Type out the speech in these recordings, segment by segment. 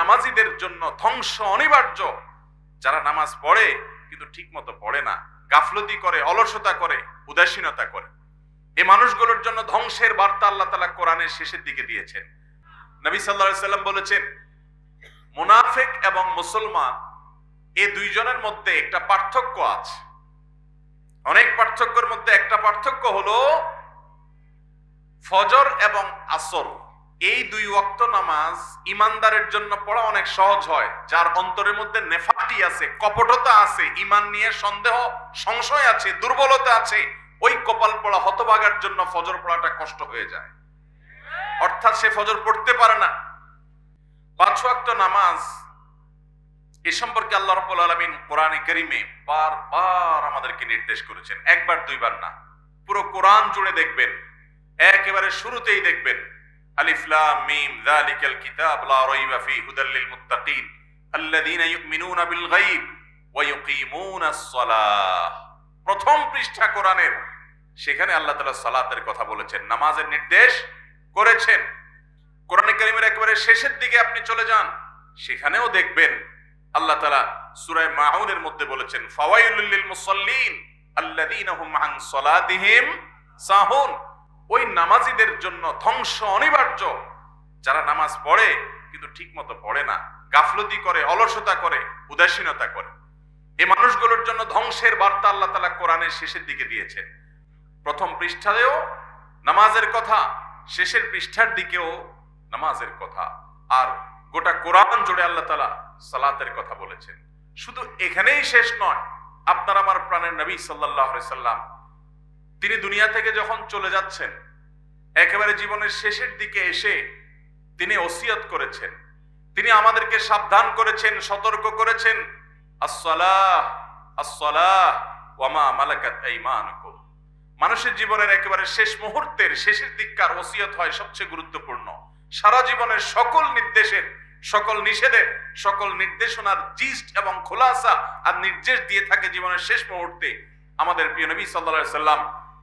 নামাজিদের জন্য ধ্বংস অনিবার্য। যারা নামাজ পড়ে, কিন্তু ঠিক মতো পড়ে না, গাফলতি করে, অলসতা করে, উদাসীনতা করে। এই মানুষগুলোর জন্য ধ্বংসের বার্তা আল্লাহ তালা কোরআনের শেষের দিকে দিয়েছেন। নবী সাল্লাহ সাল্লাম বলেছেন, মুনাফেক এবং মুসলমান এ দুইজনের মধ্যে একটা পার্থক্য আছে। অনেক পার্থক্যের মধ্যে একটা পার্থক্য হলো ফজর এবং আসর। এই দুই ওয়াক্ত নামাজ ইমানদারের জন্য পড়া অনেক সহজ হয়, যার অন্তরের মধ্যে নেফাটি আছে, কপটতা আছে, ইমান নিয়ে সন্দেহ, সংশয় আছে, দুর্বলতা আছে, ওই কপাল পড়া হতভাগার জন্য ফজর পড়াটা কষ্ট হয়ে যায়। অর্থাৎ সে ফজর পড়তে পারে না। পাঁচ ওয়াক্ত নামাজ এ সম্পর্কে আল্লাহ রাব্বুল আলামিন কোরআনে কারীমে বারবার আমাদেরকে নির্দেশ করেছেন। একবার, দুইবার না। পুরো কোরআন জুড়ে দেখবেন। একেবারে শুরুতেই দেখবেন। আলিফ লাম মিম, যালিকাল কিতাব, লা রাইবা ফি হুদাল লিল মুত্তাকিন, আল্লাযীনা ইউমিনুনা বিল গায়ব ওয়া ইউকিমুনাস সালাহ। প্রথম পৃষ্ঠা কোরআনের, সেখানে আল্লাহ তাআলা সালাতের কথা বলেছেন, নামাজের নির্দেশ করেছেন। কোরআনে কারীমের একেবারে শেষের দিকে আপনি চলে যান, সেখানেও দেখবেন আল্লাহ তাআলা সূরা মাউনের মধ্যে বলেছেন, ফাওয়াইলুল লিল মুসাল্লিন, আল্লাযীনা হুম আন সালাতিহিম সাহুন। ওই নামাজিদের জন্য ধ্বংস অনিবার্য। যারা নামাজ পড়ে, কিন্তু ঠিকমতো পড়ে না। গাফলতি করে, অলসতা করে, উদাসীনতা করে। এই মানুষগুলোর জন্য ধ্বংসের বার্তা আল্লাহ তালা কোরআনের শেষের দিকে দিয়েছেন। প্রথম পৃষ্ঠাতেও নামাজের কথা, শেষের পৃষ্ঠার দিকেও নামাজের কথা। আর গোটা কোরআন জুড়ে আল্লাহ তালা সালাতের কথা বলেছেন। শুধু এখানেই শেষ নয়, আপনার, আমার প্রাণের নবী সাল্লাহ সাল্লাম তিনি দুনিয়া থেকে যখন চলে যাচ্ছেন, একেবারে জীবনের শেষের দিকে এসে তিনি ওসিয়ত করেছেন। তিনি আমাদেরকে সাবধান করেছেন, সতর্ক করেছেন। ওয়ামা মানুষের জীবনের একেবারে শেষ মুহূর্তের, শেষের দিককার ওসিয়ত হয় সবচেয়ে গুরুত্বপূর্ণ। সারা জীবনের সকল নির্দেশের, সকল নিষেধের, সকল নির্দেশনার জিস্ট এবং খোলাসা আর নির্দেশ দিয়ে থাকে জীবনের শেষ মুহূর্তে। আমাদের প্রিয় নবী সাল্লা সাল্লাম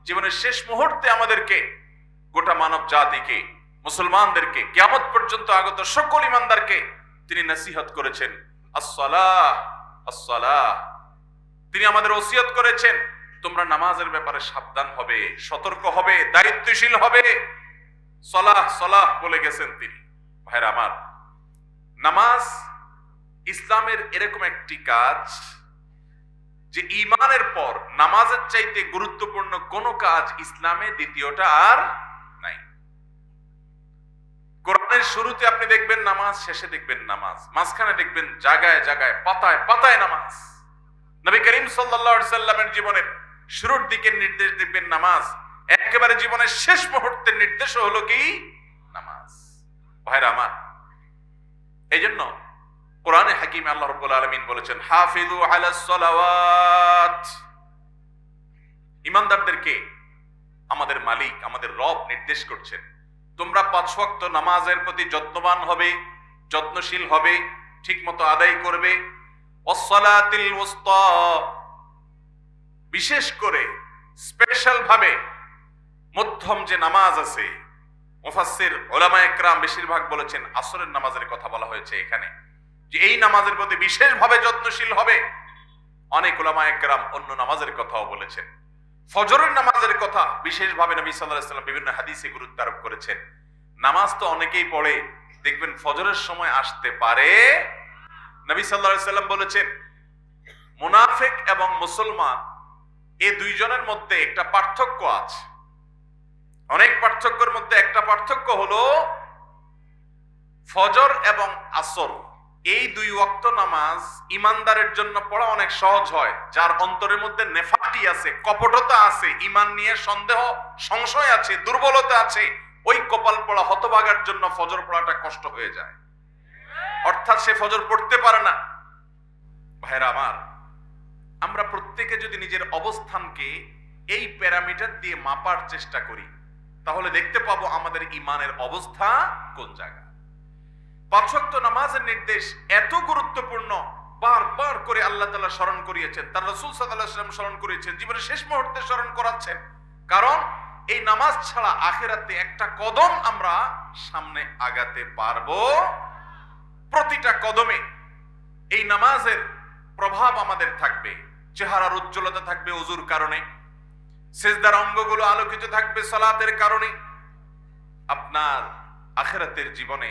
জীবনের শেষ মুহূর্তে আমাদেরকে গোটা মানব জাতিকে, মুসলমানদেরকে, কিয়ামত পর্যন্ত আগত সকল ইমানদারকে তিনি নসিহত করেছেন। আসসালাহ আসসালাহ। তিনি আমাদের ওসিয়ত করেছেন, তোমরা নামাজের ব্যাপারে সাবধান হবে, সতর্ক হবে, দায়িত্বশীল হবে। সলাহ সলাহ বলে গেছেন তিনি। ভাইরা আমার, নামাজ ইসলামের এরকম একটি কাজ যে ইমানের পর নামাজের চাইতে গুরুত্বপূর্ণ কোন কাজ ইসলামে দ্বিতীয়টা আর নাই। কোরআনের শুরুতে আপনি দেখবেন নামাজ, শেষে দেখবেন নামাজ। মাঝখানে দেখবেন জায়গায় জায়গায় পাতায় পাতায় নামাজ। নবী করিম সাল্লামের জীবনের শুরুর দিকের নির্দেশ দেখবেন নামাজ। একেবারে জীবনের শেষ মুহূর্তের নির্দেশ হলো কি? নামাজ। ভাইরা আমার এই জন্য কোরআনে হাকিম আল্লাহ রব্বুল আলমিন বলেছেন হাফিজু আলাস সালাওয়াত। ইমানদারদেরকে আমাদের মালিক, আমাদের রব নির্দেশ করছেন। তোমরা পাঁচ ওয়াক্ত নামাজের প্রতি যত্নবান হবে, যত্নশীল হবে, ঠিকমতো আদায় করবে। ওয়াসতা, বিশেষ করে স্পেশাল ভাবে মধ্যম যে নামাজ আছে, মুফাসসির ওলামা একরাম বেশিরভাগ বলেছেন, আসরের নামাজের কথা বলা হয়েছে এখানে। যে এই নামাজের প্রতি বিশেষভাবে যত্নশীল হবে। অনেক ওলামা একরাম অন্য নামাজের কথাও বলেছেন। ফজরের নামাজের কথা বিশেষভাবে নবী সাল্লাম বিভিন্ন হাদিসে গুরুত্ব আরোপ করেছেন। নামাজ তো অনেকেই পড়ে, দেখবেন ফজরের সময় আসতে পারে। নবী আলাইহি সাল্লাম বলেছেন, মুনাফিক এবং মুসলমান এ দুইজনের মধ্যে একটা পার্থক্য আছে। অনেক পার্থক্যের মধ্যে একটা পার্থক্য হলো, ফজর এবং আসর। এই দুই ওয়াক্ত নামাজ ইমানদারের জন্য পড়া অনেক সহজ হয়, যার অন্তরের মধ্যে নেফাটি আছে, কপটতা আছে, ইমান নিয়ে সন্দেহ, সংশয় আছে, দুর্বলতা আছে, ওই কপাল পড়া হতভাগার জন্য ফজর পড়াটা কষ্ট হয়ে যায়। অর্থাৎ সে ফজর পড়তে পারে না। ভাইরা আমার, আমরা প্রত্যেকে যদি নিজের অবস্থানকে এই প্যারামিটার দিয়ে মাপার চেষ্টা করি, তাহলে দেখতে পাবো আমাদের ইমানের অবস্থা কোন জায়গা পাঁচক্ত নামাজের নির্দেশ এত গুরুত্বপূর্ণ, বারবার করে আল্লাহ তালা স্মরণ করিয়েছেন। তার রসুল সাল্লাম স্মরণ করিয়েছেন, জীবনের শেষ মুহূর্তে স্মরণ করাচ্ছেন। কারণ এই নামাজ ছাড়া আখেরাতে একটা কদম আমরা সামনে আগাতে পারব। প্রতিটা কদমে এই নামাজের প্রভাব আমাদের থাকবে, চেহারার উজ্জ্বলতা থাকবে অজুর কারণে, সেজদার অঙ্গগুলো আলোকিত থাকবে সলাতের কারণে। আপনার আখেরাতের জীবনে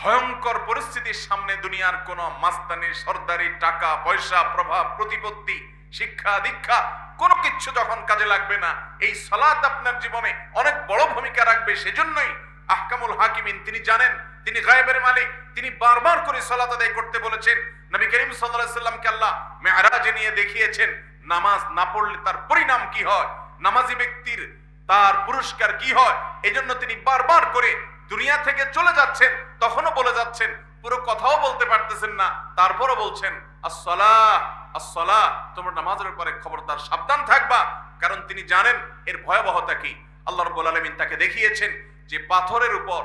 ভয়ঙ্কর পরিস্থিতির সামনে দুনিয়ার কোন মাস্তানি, সর্দারি, টাকা, পয়সা, প্রভাব, প্রতিপত্তি, শিক্ষা, দীক্ষা, কোনো কিছু যখন কাজে লাগবে না, এই সলাত আপনার জীবনে অনেক বড় ভূমিকা রাখবে। সেজন্যই আহকামুল হাকিমিন, তিনি জানেন, তিনি গায়েবের মালিক, তিনি বারবার করে সলাত আদায় করতে বলেছেন। নবী করিম সাল্লাল্লাহু সাল্লামকে আল্লাহ মেহরাজে নিয়ে দেখিয়েছেন, নামাজ না পড়লে তার পরিণাম কি হয়? নামাজি ব্যক্তির তার পুরস্কার কি হয়? এজন্য তিনি বারবার করে দুনিয়া থেকে চলে যাচ্ছেন, তখনও বলে যাচ্ছেন, পুরো কথাও বলতে পারতেছেন না। তারপরও বলছেন, আসসালাহ আসসালাহ, তোমরা নামাজের পরে খবরদার সাবধান থাকবা। কারণ তিনি জানেন এর ভয়াবহতা কি। আল্লাহ রাব্বুল আলামিন তাকে দেখিয়েছেন যে পাথরের উপর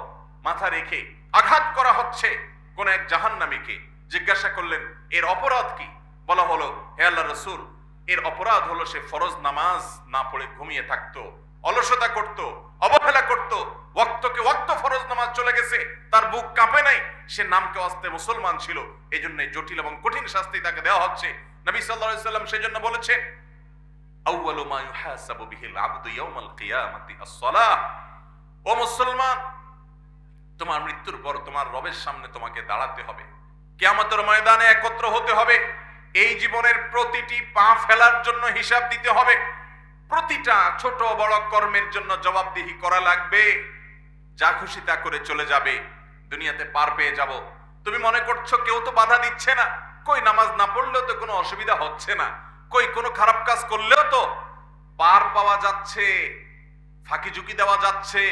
মাথা রেখে আঘাত করা হচ্ছে কোন এক জাহান্নামীকে। জিজ্ঞাসা করলেন, এর অপরাধ কি? বলা হলো, হে আল্লাহ রসুল, এর অপরাধ হলো সে ফরজ নামাজ না পড়ে ঘুমিয়ে থাকতো। অলসতা করত, অবহেলা করত, ওয়াক্তকে ওয়াক্ত ফরজ নামাজ চলে গেছে, তার বুক কাঁপে নাই, সে নামকে অস্তে মুসলমান ছিল এই জন্য জটিল এবং কঠিন শাস্তি তাকে দেওয়া হচ্ছে। নবী আলাইহি সাল্লাম সেজন্য বলেছেন, আউয়ালু মা ইউহাসাবু বিহিল আবদু ইয়াউমাল কিয়ামাতি আস-সালাহ। ও মুসলমান, তোমার মৃত্যুর পর তোমার রবের সামনে তোমাকে দাঁড়াতে হবে। কিয়ামতের ময়দানে একত্র হতে হবে। এই জীবনের প্রতিটি পা ফেলার জন্য হিসাব দিতে হবে। প্রতিটা ছোট বড় কর্মের জন্য জবাবদিহি করা লাগবে। যা খুশি তা করে চলে যাবে। দুনিয়াতে পার পেয়ে যাব। তুমি মনে করছ কেউ তো বাধা দিচ্ছে না? কই নামাজ না পড়লেও তো কোনো অসুবিধা হচ্ছে না? কই কোনো খারাপ কাজ করলেও তো পার পাওয়া যাচ্ছে, ফাঁকি ঝুঁকি দেওয়া যাচ্ছে,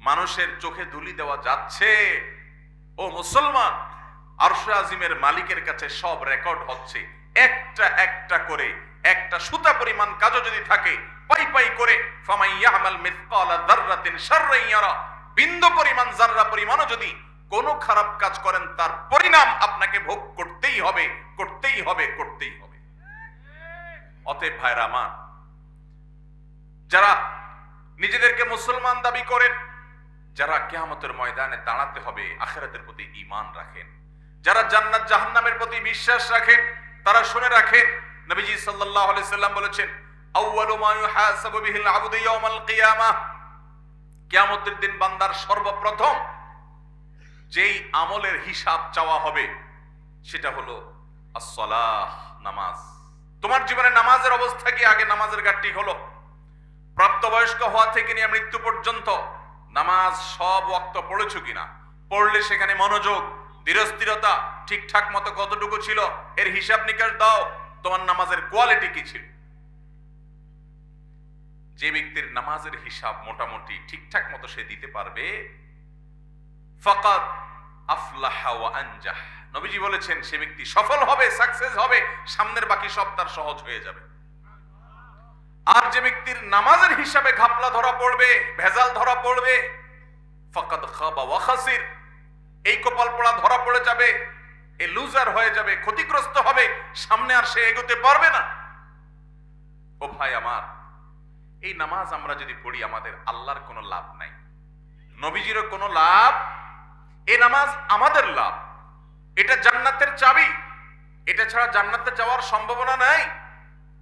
মানুষের চোখে ধুলি দেওয়া যাচ্ছে। ও মুসলমান, আরশে আজিমের মালিকের কাছে সব রেকর্ড হচ্ছে। একটা একটা করে একটা সুতা পরিমাণ কাজও যদি থাকে, পাই পাই করে বিন্দু পরিমাণ জাররা পরিমাণও যদি কোনো খারাপ কাজ করেন, তার পরিণাম আপনাকে ভোগ করতেই হবে করতেই হবে করতেই হবে। অতএব ভাইরা আমার, যারা নিজেদেরকে মুসলমান দাবি করেন, যারা কেয়ামতের ময়দানে দাঁড়াতে হবে, আখেরাতের প্রতি ঈমান রাখেন। যারা জান্নাত জাহান্নামের প্রতি বিশ্বাস রাখেন, তারা শুনে রাখেন নবীজি সাল্লাল্লাহু আলাইহি সাল্লাম বলেছেন কিয়ামতের দিন বান্দার সর্বপ্রথম যেই আমলের হিসাব চাওয়া হবে, সেটা হলো আসসালাহ, নামাজ। তোমার জীবনে নামাজের অবস্থা কি? আগে নামাজের গাঠটি হলো। প্রাপ্তবয়স্ক হওয়া থেকে নিয়ে মৃত্যু পর্যন্ত নামাজ সব ওয়াক্ত পড়েছো কিনা? পড়লে সেখানে মনোযোগ, ধীরস্থিরতা ঠিকঠাক মতো কতটুকু ছিল, এর হিসাব নিকাশ দাও। তোমার নামাজের কোয়ালিটি কি ছিল? যে ব্যক্তির নামাজের হিসাব মোটামুটি ঠিকঠাক মতো সে দিতে পারবে। ফাকাদ আফলাহা নবীজি বলেছেন, সে ব্যক্তি সফল হবে সাকসেস হবে, সামনের বাকি সব তার সহজ হয়ে যাবে। আর যে ব্যক্তির নামাজের হিসাবে ঘাপলা ধরা পড়বে, ভেজাল ধরা পড়বে, ফাকাদ খাবা ওয়া খাসির। এই কপাল পড়া ধরা পড়ে যাবে এ লুজার হয়ে যাবে, ক্ষতিগ্রস্ত হবে, সামনে আর সে এগোতে পারবে না। ও ভাই আমার, এই নামাজ আমরা যদি পড়ি, আমাদের আল্লাহর কোনো লাভ নাই। নবীজিরও কোনো লাভ, এ নামাজ আমাদের লাভ। এটা জান্নাতের চাবি। এটা ছাড়া জান্নাতে যাওয়ার সম্ভাবনা নাই।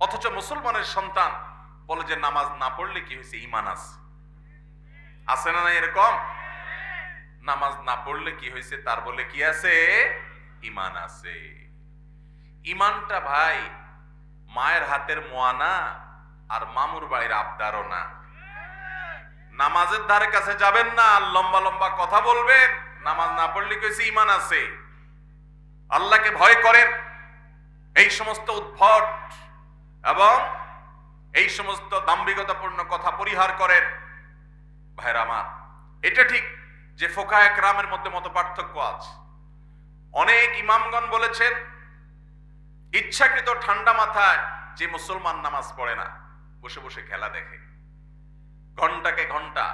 অথচ মুসলমানের সন্তান বলে যে নামাজ না পড়লে কি হয়েছে? ইমান আছে। আছে না না এরকম? নামাজ না পড়লে কি হয়েছে? তার বলে কি আছে? ইমান আছে। ইমানটা ভাই, মায়ের হাতের মোয়ানা আর মামুর বাড়ির আবদারও না। নামাজের ধারে কাছে যাবেন না আর লম্বা লম্বা কথা বলবেন। নামাজ না পড়লে কেছে ইমান আছে। আল্লাহকে ভয় করেন। এই সমস্ত উদ্ভট এবং এই সমস্ত দাম্ভিকতাপূর্ণ কথা পরিহার করেন। ভাইরা আমার, এটা ঠিক যে ফোকা একরামের মধ্যে মতো পার্থক্য আছে। অনেক ইমামগণ বলেছেন, ইচ্ছাকৃত ঠান্ডা মাথায় যে মুসলমান নামাজ পড়ে না, বসে বসে খেলা দেখে। ঘন্টাকে ঘণ্টা,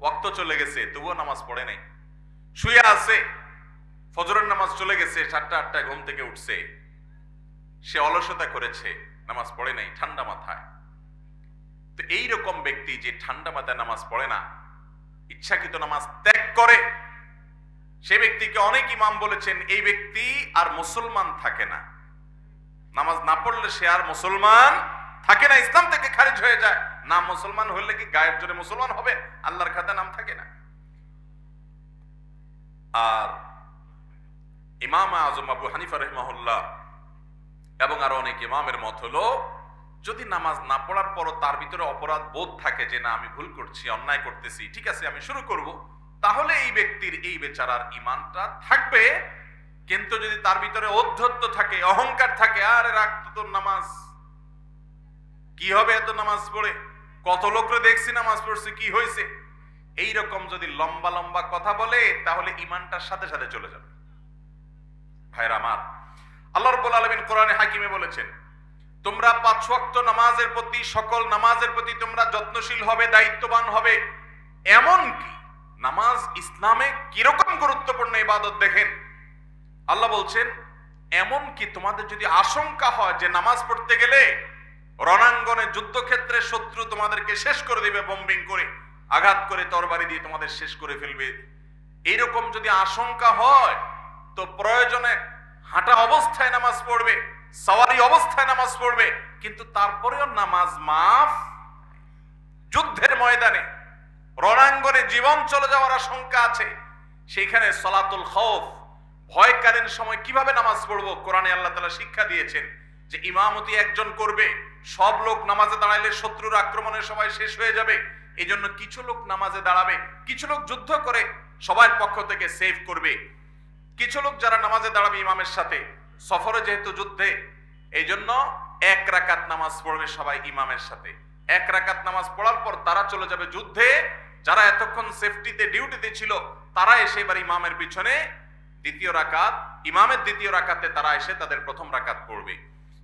ওয়াক্ত চলে গেছে, তবুও নামাজ পড়ে নাই। শুয়ে আছে, ফজরের নামাজ চলে গেছে, সাতটা, আটটায় ঘুম থেকে উঠছে। সে অলসতা করেছে, নামাজ পড়ে নাই, ঠান্ডা মাথায়। তো এই রকম ব্যক্তি যে ঠান্ডা মাথায় নামাজ পড়ে না, ইচ্ছাকৃত নামাজ ত্যাগ করে সে ব্যক্তিকে অনেক ইমাম বলেছেন, এই ব্যক্তি আর মুসলমান থাকে না। নামাজ না পড়লে সে আর মুসলমান থাকে না। ইসলাম থেকে খারিজ হয়ে যায়। না মুসলমান হলে কি গায়ের জোরে মুসলমান হবে? আল্লাহর খাতা নাম থাকে না। আর ইমাম আজম আবু হানিফা রহমাহুল্লাহ এবং আরও অনেক ইমামের মত হলো, যদি নামাজ না পড়ার পরও তার ভিতরে অপরাধ বোধ থাকে যে, না, আমি ভুল করছি, অন্যায় করতেছি, ঠিক আছে, আমি শুরু করব। তাহলে এই ব্যক্তির এই বেচারার ইমানটা থাকবে। কিন্তু যদি তার ভিতরে অধ্যত্ত থাকে, অহংকার থাকে, আরে রাখতো তোর নামাজ। কি হবে এত নামাজ পড়ে? কত লোকরে দেখছি নামাজ পড়ছে, কি হয়েছে? এই রকম যদি লম্বা লম্বা কথা বলে, তাহলে ইমানটার সাথে সাথে চলে যাবে। ভাইরা আমার, আল্লাহ রাব্বুল আলামিন কোরআনে হাকিমে বলেছেন, তোমরা পাঁচ ওয়াক্ত নামাজের প্রতি, সকল নামাজের প্রতি তোমরা যত্নশীল হবে, দায়িত্ববান হবে। এমন কি নামাজ ইসলামে কীরকম গুরুত্বপূর্ণ ইবাদত দেখেন? আল্লাহ বলছেন এমন কি তোমাদের যদি আশঙ্কা হয় যে নামাজ পড়তে গেলে রণাঙ্গনে যুদ্ধক্ষেত্রে শত্রু তোমাদেরকে শেষ করে দিবে বম্বিং করে, আঘাত করে, তরবারি দিয়ে তোমাদের শেষ করে ফেলবে এইরকম যদি আশঙ্কা হয়, তো প্রয়োজনে হাঁটা অবস্থায় নামাজ পড়বে, সওয়ারি অবস্থায় নামাজ পড়বে, কিন্তু তারপরেও নামাজ মাফ যুদ্ধের ময়দানে রণাঙ্গনে জীবন চলে যাওয়ার আশঙ্কা আছে। সেখানে সলাতুল খৌফ ভয়কালীন সময় কীভাবে নামাজ পড়ব? কোরআনে আল্লাহ তালা শিক্ষা দিয়েছেন যে ইমামতি একজন করবে, সব লোক নামাজে দাঁড়াইলে শত্রুর আক্রমণের সময় শেষ হয়ে যাবে। এই জন্য কিছু লোক নামাজে দাঁড়াবে, কিছু লোক যুদ্ধ করে সবার পক্ষ থেকে সেভ করবে। কিছু লোক যারা নামাজে দাঁড়াবে ইমামের সাথে, সফরে যেহেতু যুদ্ধে এই জন্য এক রাকাত নামাজ পড়বে সবাই ইমামের সাথে। এক রাকাত নামাজ পড়ার পর তারা চলে যাবে যুদ্ধে যারা এতক্ষণ সেফটিতে ডিউটিতে ছিল, তারা এসে এবার ইমামের পিছনে দ্বিতীয় রাকাত, ইমামের দ্বিতীয় রাকাতে তারা এসে তাদের প্রথম রাকাত পড়বে।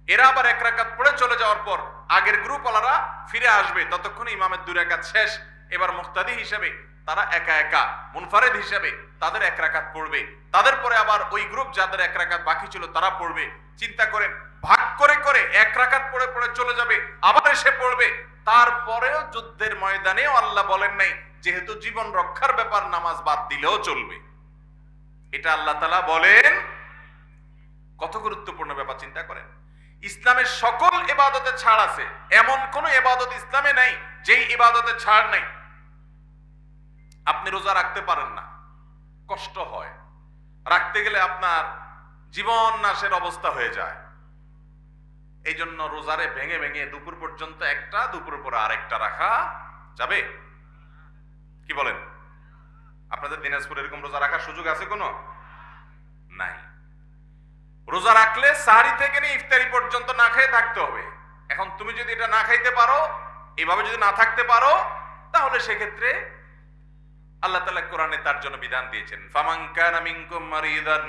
এরা আবার এক রাকাত পড়ে চলে যাওয়ার পর আগের গ্রুপ ওলারা ফিরে আসবে। ততক্ষণে ইমামের দুই রাকাত শেষ। এবার মুক্তাদি হিসেবে তারা একা একা, মুনফারেদ হিসেবে তাদের এক রাকাত পড়বে। তাদের পরে আবার ওই গ্রুপ যাদের এক রাকাত বাকি ছিল তারা পড়বে। চিন্তা করেন, ভাগ করে করে এক রাকাত পড়ে পড়ে চলে যাবে, আবার এসে পড়বে। তারপরেও যুদ্ধের ময়দানেও আল্লাহ বলেন নাই যেহেতু জীবন রক্ষার ব্যাপার নামাজ বাদ দিলেও চলবে। এটা আল্লাহ তালা বলেন, কত গুরুত্বপূর্ণ ব্যাপার চিন্তা করেন। ইসলামের সকল এবাদতে ছাড় আছে, এমন কোন এবাদত ইসলামে নাই, যেই ইবাদতে ছাড় নাই। আপনি রোজা রাখতে পারেন না, কষ্ট হয়। রাখতে গেলে আপনার জীবন নাশের অবস্থা হয়ে যায়। এই জন্য রোজারে ভেঙে ভেঙে দুপুর পর্যন্ত একটা, দুপুর পরে আরেকটা রাখা যাবে। কি বলেন? আপনাদের দিনাজপুর এরকম রোজা রাখার সুযোগ আছে কোনো? নাই। রোজা রাখলে সাহারি থেকে নিয়ে ইফতারি পর্যন্ত না খেয়ে থাকতে হবে। এখন তুমি যদি এটা না খাইতে পারো, এভাবে যদি না থাকতে পারো, তাহলে সেক্ষেত্রে আল্লাহ তাআলা কোরআনে তার জন্য বিধান দিয়েছেন, ফামান কানা মিনকুম মারিদান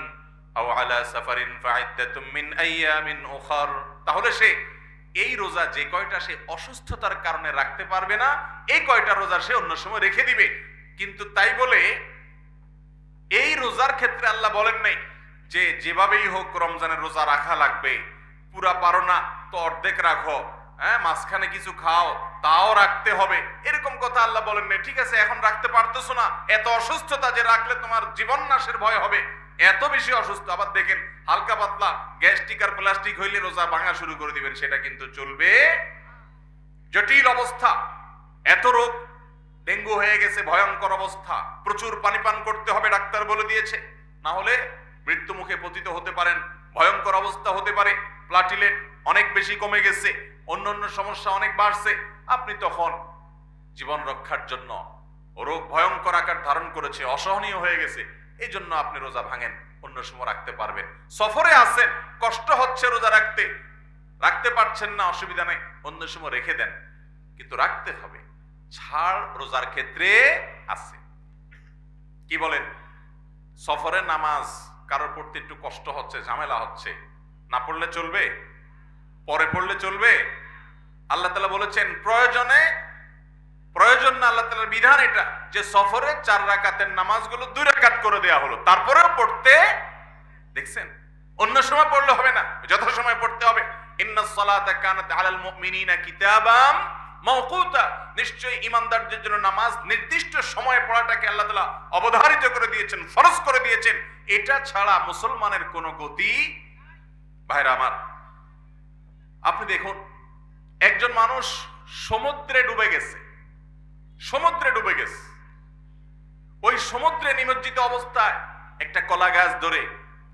আও আলা সাফারিন ফাইদ্দাতুম মিন আইয়ামিন তাহলে সে এই রোজা যে কয়টা সে অসুস্থতার কারণে রাখতে পারবে না, এই কয়টা রোজা সে অন্য সময় রেখে দিবে। কিন্তু তাই বলে, এই রোজার ক্ষেত্রে আল্লাহ বলেন নাই যে যেভাবেই হোক রমজানের রোজা রাখা লাগবে, পুরা পারো না, তো অর্ধেক রাখো। হ্যাঁ মাঝখানে কিছু খাও, তাও রাখতে হবে। এরকম কথা আল্লাহ বলেন নাই, ঠিক আছে, এখন রাখতে পারতেছো না। এত অসুস্থতা যে রাখলে তোমার জীবন নাশের ভয় হবে। এত বেশি অসুস্থ, আবার দেখেন হালকা পাতলা গ্যাস্ট্রিক আর প্লাস্টিক হইলে রোজা ভাঙা শুরু করে দিবেন, সেটা কিন্তু চলবে। জটিল অবস্থা, এত রোগ, ডেঙ্গু হয়ে গেছে, ভয়ঙ্কর অবস্থা, প্রচুর পানি পান করতে হবে, ডাক্তার বলে দিয়েছে। না হলে মৃত্যু মুখে পতিত হতে পারেন, ভয়ঙ্কর অবস্থা হতে পারে, প্লাটিলেট অনেক বেশি কমে গেছে, অন্য অন্য সমস্যা অনেক বাড়ছে। আপনি তখন জীবন রক্ষার জন্য রোগ ভয়ঙ্কর আকার ধারণ করেছে, অসহনীয় হয়ে গেছে এই জন্য আপনি রোজা ভাঙেন, অন্য সময় রাখতে পারবেন। সফরে আছেন, কষ্ট হচ্ছে রোজা রাখতে। রাখতে পারছেন না, অসুবিধা নেই, অন্য সময় রেখে দেন। কিন্তু রাখতে হবে। ছাড় রোজার ক্ষেত্রে আছে। কি বলেন? সফরে নামাজ, কারোর পড়তে একটু কষ্ট হচ্ছে, ঝামেলা হচ্ছে। না পড়লে চলবে? পরে পড়লে চলবে? আল্লাহ তালা বলেছেন, প্রয়োজনে প্রয়োজন না, আল্লাহ তালার বিধান এটা যে সফরে চার রাকাতের নামাজগুলো দুই রাকাত করে দেয়া হলো। তারপরেও পড়তে, দেখছেন? অন্য সময় পড়লে হবে না, যত সময় পড়তে হবে। ইন্না সালাতা কানাত আলাল মুমিনিনা কিতাবাম মাওকুতা। ইমানদারদের জন্য নামাজ নির্দিষ্ট সময়ে পড়াটাকে আল্লাহ অবধারিত করে দিয়েছেন, ফরজ করে দিয়েছেন। এটা ছাড়া মুসলমানের কোনো গতি ভাইরা আমার, আপনি দেখুন, একজন মানুষ সমুদ্রে ডুবে গেছে। সমুদ্রে ডুবে গেছে। ওই সমুদ্রে নিমজ্জিত অবস্থায় একটা কলা গাছ ধরে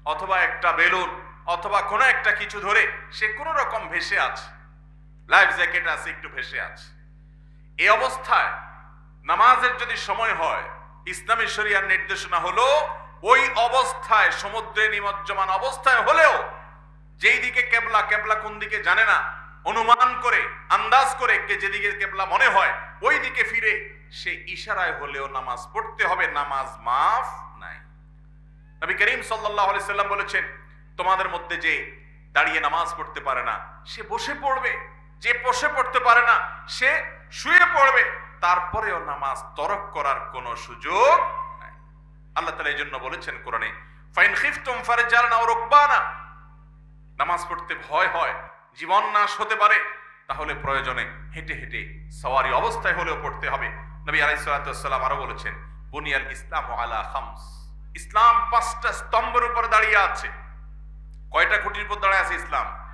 অথবা একটা বেলুন অথবা কোনো একটা কিছু ধরে সে কোনো রকম ভেসে আছে। লাইফ জ্যাকেট আছে, একটু ভেসে আছে। এই অবস্থায় নামাজের যদি সময় হয়, ইসলামী শরিয়ার নির্দেশনা হলো, ওই অবস্থায় সমুদ্রে নিমজ্জমান অবস্থায় হলেও যেই দিকে কেবলা কেবলা কোন দিকে জানে না অনুমান করে, আন্দাজ করে কে যেদিকে কেবলা মনে হয় ওই দিকে ফিরে। সে ইশারায় হলেও নামাজ পড়তে হবে, নামাজ মাফ নাই। নবী করিম আলাইহি সাল্লাম বলেছেন, তোমাদের মধ্যে যে দাঁড়িয়ে নামাজ পড়তে পারে না, সে বসে পড়বে। যে বসে পড়তে পারে না, সে শুয়ে পড়বে। তারপরেও নামাজ তরক করার কোনো সুযোগ নাই। আল্লাহ তাআলা এই জন্য বলেছেন কোরআনে, ফাইন খিফতুম ফারজালনা ওয়া রুকবানা নামাজ পড়তে ভয় হয় জীবন নাশ হতে পারে, তাহলে প্রয়োজনে হেঁটে হেঁটে সওয়ারি অবস্থায় হলেও পড়তে হবে। নবী আলাই সালাতু ওয়াসসালাম আরও বলেছেন, বুনিয়াল ইসলাম আলা খামস। ইসলাম পাঁচটা স্তম্ভের উপর দাঁড়িয়ে আছে। কয়টা খুঁটির উপর দাঁড়িয়ে আছে ইসলাম?